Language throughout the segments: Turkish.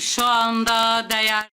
şu anda değer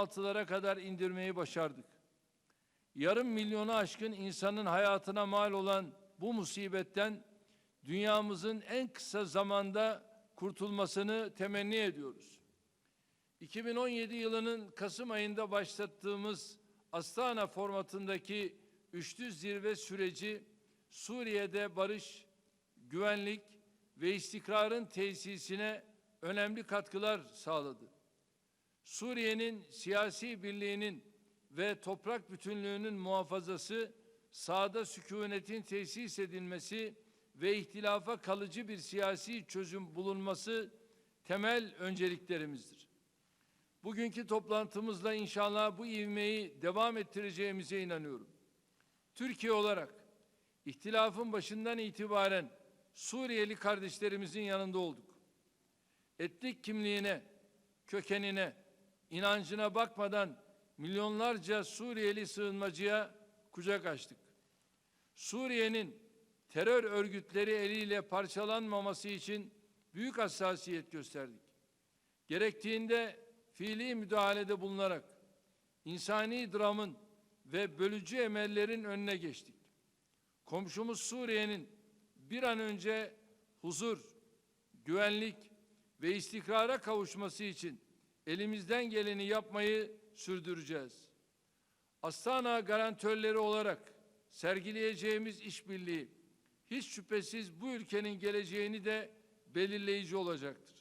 16'lara kadar indirmeyi başardık. Yarım milyonu aşkın insanın hayatına mal olan bu musibetten dünyamızın en kısa zamanda kurtulmasını temenni ediyoruz. 2017 yılının Kasım ayında başlattığımız Astana formatındaki üçlü zirve süreci Suriye'de barış, güvenlik ve istikrarın tesisine önemli katkılar sağladı. Suriye'nin siyasi birliğinin ve toprak bütünlüğünün muhafazası, sahada sükunetin tesis edilmesi ve ihtilafa kalıcı bir siyasi çözüm bulunması temel önceliklerimizdir. Bugünkü toplantımızla inşallah bu ivmeyi devam ettireceğimize inanıyorum. Türkiye olarak ihtilafın başından itibaren Suriyeli kardeşlerimizin yanında olduk. Etnik kimliğine, kökenine, inancına bakmadan milyonlarca Suriyeli sığınmacıya kucak açtık. Suriye'nin terör örgütleri eliyle parçalanmaması için büyük hassasiyet gösterdik. Gerektiğinde fiili müdahalede bulunarak insani dramın ve bölücü emellerin önüne geçtik. Komşumuz Suriye'nin bir an önce huzur, güvenlik ve istikrara kavuşması için elimizden geleni yapmayı sürdüreceğiz. Astana garantörleri olarak sergileyeceğimiz işbirliği hiç şüphesiz bu ülkenin geleceğini de belirleyici olacaktır.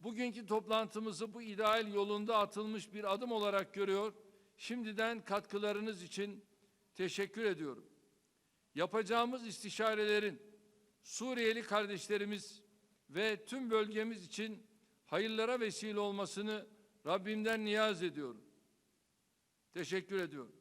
Bugünkü toplantımızı bu ideal yolunda atılmış bir adım olarak görüyor. Şimdiden katkılarınız için teşekkür ediyorum. Yapacağımız istişarelerin Suriyeli kardeşlerimiz ve tüm bölgemiz için hayırlara vesile olmasını Rabbimden niyaz ediyorum. Teşekkür ediyorum.